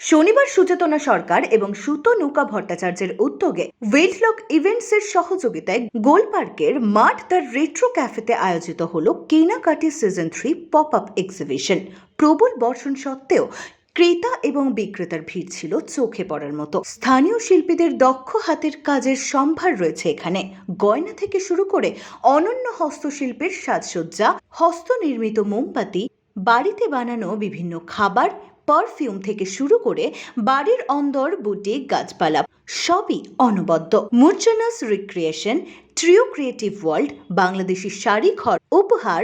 শনিবার সুচেতনা সরকার এবং সুতো নৌকা ভট্টাচার্যের উদ্যোগে ওয়েটলক ইভেন্টসের সহযোগিতায় গোল পার্কের মাঠ দ্য রেট্রো ক্যাফেতে আয়োজিত হল Kenakati season three pop up exhibition. প্রবল বর্ষণ সত্ত্বেও ক্রেতা এবং বিক্রেতার ভিড় ছিল চোখে পড়ার মতো। স্থানীয় শিল্পীদের দক্ষ হাতের কাজের সম্ভার রয়েছে এখানে। গয়না থেকে শুরু করে অনন্য হস্তশিল্পের সাজসজ্জা, হস্তনির্মিত মোমবাতি, বাড়িতে বানানো বিভিন্ন খাবার পারফিউম থেকে শুরু করে বাড়ির অন্দর বুটিক গাছপালা সবই অনবদ্য। মুর্চানাস recreation trio creative world Bangladeshi sari, ঘর, উপহার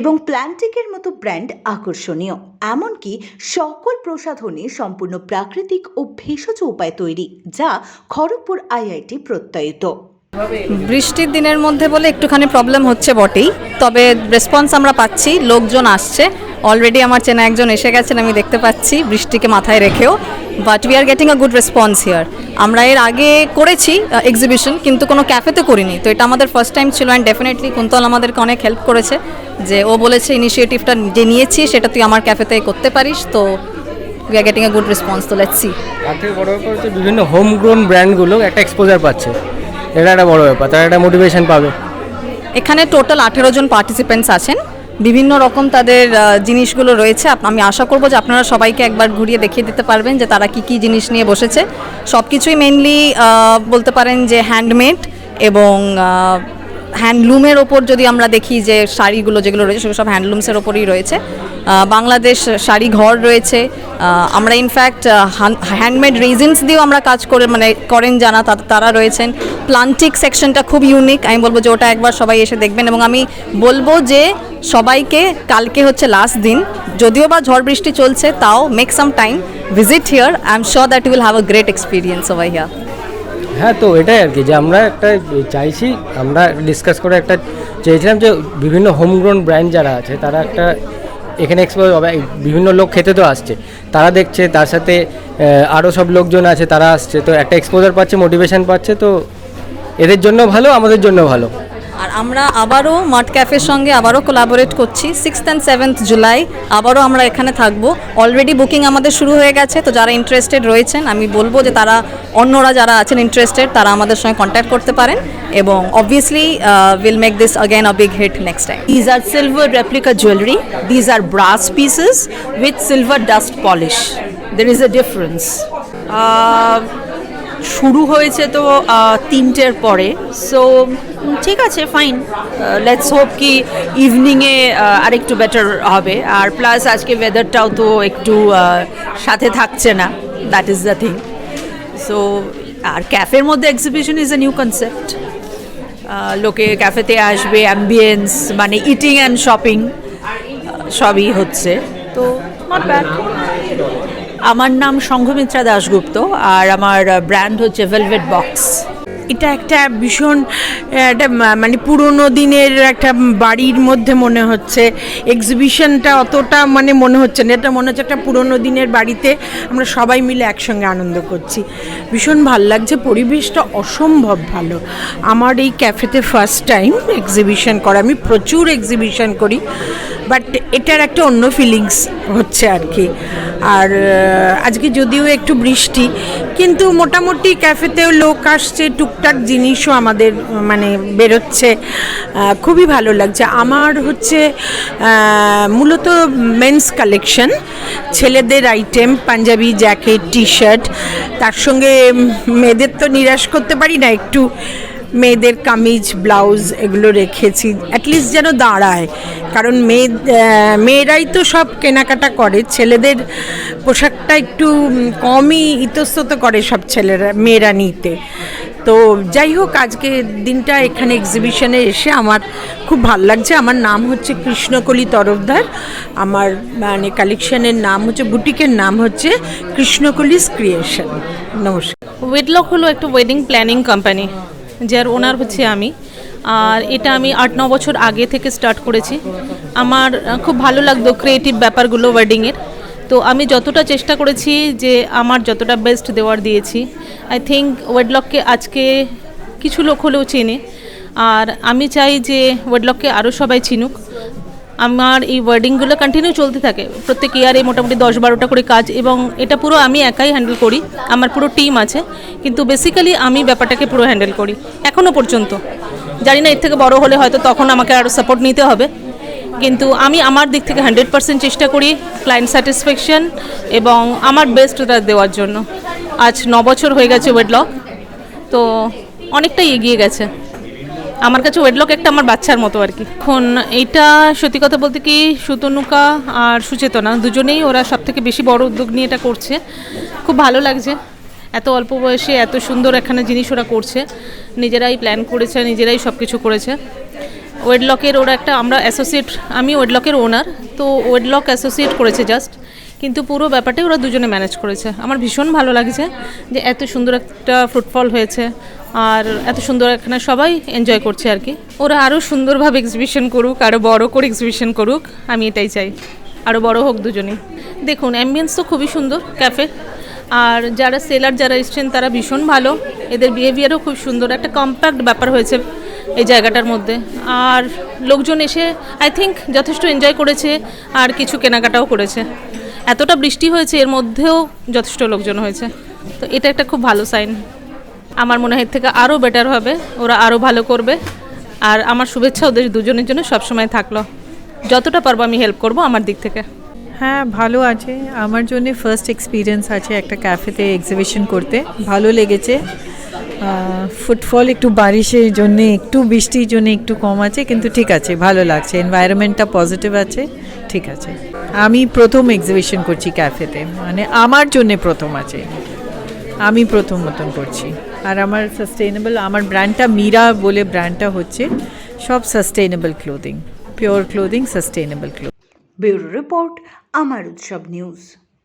এবং প্ল্যান্টিকের মতো ব্র্যান্ড আকর্ষণীয়। এমনকি সকল প্রসাধনী সম্পূর্ণ প্রাকৃতিক ও ভেষজ উপায় তৈরি, যা খড়গপুর আইআইটি প্রত্যয়িত। বৃষ্টির দিনের মধ্যে বলে একটুখানি প্রবলেম হচ্ছে বটেই, তবে রেসপন্স আমরা পাচ্ছি, লোকজন আসছে। অলরেডি আমার চেনা একজন এসে গেছেন আমি দেখতে পাচ্ছি বৃষ্টিকে মাথায় রেখেও। But we are getting a good response here আমরা এর আগে করেছি এক্সিবিশন কিন্তু কোনো ক্যাফেতে করিনি। তো এটা আমাদের ফার্স্ট টাইম ছিল অ্যান্ড ডেফিনেটলি কুন্তল আমাদেরকে অনেক হেল্প করেছে যে ও বলেছে ইনিশিয়েটিভটা যে নিয়েছি সেটা তুই আমার ক্যাফেতে করতে পারিস। তো we are getting a good response তো লেটস সি তার থেকে বড় ব্যাপার হচ্ছে বিভিন্ন হোম গ্রোন ব্র্যান্ডগুলো একটা এক্সপোজার পাচ্ছে। এটা একটা বড় ব্যাপার তারা একটা মোটিভেশন পাবে। এখানে টোটাল আঠেরো জন পার্টিসিপেন্টস আছেন। বিভিন্ন রকম তাদের জিনিসগুলো রয়েছে। আমি আশা করব যে আপনারা সবাইকে একবার ঘুরিয়ে দেখিয়ে দিতে পারবেন যে তারা কি কি জিনিস নিয়ে বসেছে। সব কিছুই মেনলি বলতে পারেন যে হ্যান্ডমেড এবং হ্যান্ডলুমের ওপর যদি আমরা দেখি যে শাড়িগুলো যেগুলো রয়েছে, সেগুলো সব হ্যান্ডলুমসের ওপরই রয়েছে। বাংলাদেশ শাড়ি ঘর রয়েছে। আমরা ইনফ্যাক্ট হ্যান্ডমেড রেজিনস দিয়েও আমরা কাজ করে মানে করেন জানা তারা রয়েছেন। প্লান্টিক সেকশনটা খুব ইউনিক আমি বলব যে ওটা একবার সবাই এসে দেখবেন এবং আমি বলব যে সবাইকে কালকে হচ্ছে লাস্ট দিন। যদিও বা ঝড় বৃষ্টি চলছে, তাও make some time visit here I am sure that you will have a great experience over here হ্যাঁ তো এটাই আর কি, যে আমরা একটা চাইছি, আমরা ডিসকাস করে একটা চেয়েছিলাম যে বিভিন্ন হোমগ্রোন ব্র্যান্ড যারা আছে, তারা একটা এখানে এক্সপোজ হবে। বিভিন্ন লোক খেতে তো আসছে, তারা দেখছে, তার সাথে আরও সব লোকজন আছে, তারা আসছে, তো একটা এক্সপোজার পাচ্ছে মোটিভেশান পাচ্ছে, তো এদের জন্য ভালো, আমাদের জন্য ভালো। আমরা আবারও মাঠ ক্যাফের সঙ্গে আবারও কোলাবোরেট করছি সিক্সথ অ্যান্ড সেভেন্থ জুলাই আবারও আমরা এখানে থাকব অলরেডি বুকিং আমাদের শুরু হয়ে গেছে তো যারা ইন্টারেস্টেড রয়েছেন আমি বলব যে তারা অন্যরা যারা আছেন ইন্টারেস্টেড তারা আমাদের সঙ্গে কন্ট্যাক্ট করতে পারেন এবং obviously will make this again a big hit next time These are silver replica jewelry. These are brass pieces with silver dust polish. There is a difference. Uh, শুরু হয়েছে তো তিনটের পরে। সো ঠিক আছে ফাইন লেটস হোপ কি ইভিনিংয়ে আরেকটু better হবে। আর প্লাস আজকে ওয়েদারটাও তো একটু সাথে থাকছে না। That is the thing so আর ক্যাফের মধ্যে exhibition is a new concept লোকে ক্যাফেতে আসবে অ্যাম্বিয়েন্স মানে ইটিং অ্যান্ড শপিং সবই হচ্ছে। তো নট ব্যাড আমার নাম সংঘমিত্রা দাশগুপ্ত আর আমার ব্র্যান্ড হচ্ছে ভেলভেট বক্স এটা একটা ভীষণ একটা মানে পুরনো দিনের একটা বাড়ির মধ্যে মনে হচ্ছে। এক্সিবিশনটা অতটা মানে মনে হচ্ছে না। এটা মনে হচ্ছে একটা পুরনো দিনের বাড়িতে আমরা সবাই মিলে একসঙ্গে আনন্দ করছি। ভীষণ ভালো লাগছে, পরিবেশটা অসম্ভব ভালো। আমার এই ক্যাফেতে ফার্স্ট টাইম এক্সিবিশন করা। আমি প্রচুর এক্সিবিশন করি। বাট এটার একটা অন্য ফিলিংস হচ্ছে আর কি। আর আজকে যদিও একটু বৃষ্টি, কিন্তু মোটামুটি ক্যাফেতেও লোক আসছে, টুকটাক জিনিসও আমাদের মানে বেরোচ্ছে। খুবই ভালো লাগছে। আমার হচ্ছে মূলত মেন্স কালেকশন ছেলেদের item panjabi jacket T shirt তার সঙ্গে মেয়েদের তো নিরাশ করতে পারি না, একটু মেয়েদের কামিজ, ব্লাউজ এগুলো রেখেছি অ্যাটলিস্ট যেন দাঁড়ায়। কারণ মেয়ে মেয়েরাই তো সব কেনাকাটা করে, ছেলেদের পোশাকটা একটু কমই ইতস্তত করে সব ছেলেরা, মেয়েরা নিতে। তো যাই হোক, আজকে দিনটা এখানে এক্সিবিশনে এসে আমার খুব ভালো লাগছে। আমার নাম হচ্ছে কৃষ্ণকলি তরফদার। আমার মানে কালেকশনের নাম হচ্ছে, বুটিকের নাম হচ্ছে কৃষ্ণকলিস ক্রিয়েশন। নমস্কার। ওয়েডলক হলো একটা ওয়েডিং প্ল্যানিং কোম্পানি যার ওনার হচ্ছে আমি। আর এটা আমি আট, ন বছর আগে থেকে স্টার্ট করেছি। আমার খুব ভালো লাগতো ক্রিয়েটিভ ব্যাপারগুলো ওয়েডিংয়ের তো আমি যতটা চেষ্টা করেছি যে আমার যতটা বেস্ট দেওয়ার দিয়েছি। আই থিঙ্ক ওয়েডলককে আজকে কিছু লোক হলেও চেনে। আর আমি চাই যে ওয়েডলককে আরও সবাই চিনুক। আমার এই ওয়ার্ডিংগুলো কন্টিনিউ চলতে থাকে। প্রত্যেক ইয়ারে মোটামুটি দশ বারোটা করে কাজ এবং এটা পুরো আমি একাই হ্যান্ডেল করি। আমার পুরো টিম আছে। কিন্তু বেসিক্যালি আমি ব্যাপারটাকে পুরো হ্যান্ডেল করি। এখনও পর্যন্ত। জানি না, এর থেকে বড় হলে হয়তো তখন আমাকে আরও সাপোর্ট নিতে হবে। কিন্তু আমি আমার দিক থেকে হান্ড্রেড পার্সেন্ট চেষ্টা করি ক্লায়েন্ট স্যাটিসফ্যাকশন এবং আমার বেস্টটা দেওয়ার জন্য। আজ ন বছর হয়ে গেছে ওয়েডলক তো অনেকটাই এগিয়ে গেছে। আমার কাছে ওয়েডলক একটা আমার বাচ্চার মতো আর কি। এখন এইটা সত্যি কথা বলতে কি সুতনুকা আর সুচেতনা দুজনেই ওরা সব থেকে বেশি বড় উদ্যোগ নিয়ে এটা করছে। খুব ভালো লাগছে। এত অল্প বয়সে এত সুন্দর এখানে জিনিস ওরা করছে। নিজেরাই প্ল্যান করেছে, নিজেরাই সব কিছু করেছে ওয়েডলকের ওরা একটা আমরা অ্যাসোসিয়েট আমি ওয়েডলকের ওনার তো ওয়েডলক অ্যাসোসিয়েট করেছে জাস্ট কিন্তু পুরো ব্যাপারটাই ওরা দুজনে ম্যানেজ করেছে। আমার ভীষণ ভালো লাগছে যে এত সুন্দর একটা ফ্রুটফল হয়েছে আর এত সুন্দর এখানে সবাই এনজয় করছে আর কি। ওরা আরও সুন্দরভাবে এক্সিবিশন করুক আরও বড় করে এক্সিবিশন করুক, আমি এটাই চাই। আরও বড় হোক দুজনেই। দেখুন অ্যাম্বিয়েন্স তো খুবই সুন্দর ক্যাফে আর যারা সেলার যারা এসছেন, তারা ভীষণ ভালো। এদের বিহেভিয়ারও খুব সুন্দর। একটা কম্প্যাক্ট ব্যাপার হয়েছে এই জায়গাটার মধ্যে। আর লোকজন এসে আই থিঙ্ক যথেষ্ট এনজয় করেছে আর কিছু কেনাকাটাও করেছে। এতটা বৃষ্টি হয়েছে, এর মধ্যেও যথেষ্ট লোকজন হয়েছে। তো এটা একটা খুব ভালো সাইন আমার মনে হয় এর থেকে আরও বেটার হবে, ওরা আরও ভালো করবে। আর আমার শুভেচ্ছা ওদের দুজনের জন্য সবসময় থাকল। যতটা পারব আমি হেল্প করব আমার দিক থেকে। হ্যাঁ ভালো আছে। আমার জন্য ফার্স্ট এক্সপিরিয়েন্স আছে একটা ক্যাফেতে এক্সিবিশন করতে। ভালো লেগেছে। ফুটফল একটু বারিশের জন্য, একটু বৃষ্টির জন্য একটু কম আছে, কিন্তু ঠিক আছে, ভালো লাগছে। এনভায়রনমেন্টটা পজিটিভ আছে, ঠিক আছে। আমি প্রথম এক্সিবিশন করছি ক্যাফেতে মানে আমার জন্য প্রথম আছে। আমি প্রথম মতন করছি। আর আমার সাস্টেইনেবল আমার ব্র্যান্ডটা মীরা বলে ব্র্যান্ডটা হচ্ছে, সব sustainable clothing pure clothing sustainable clothing bureau report, আমার উৎসব নিউজ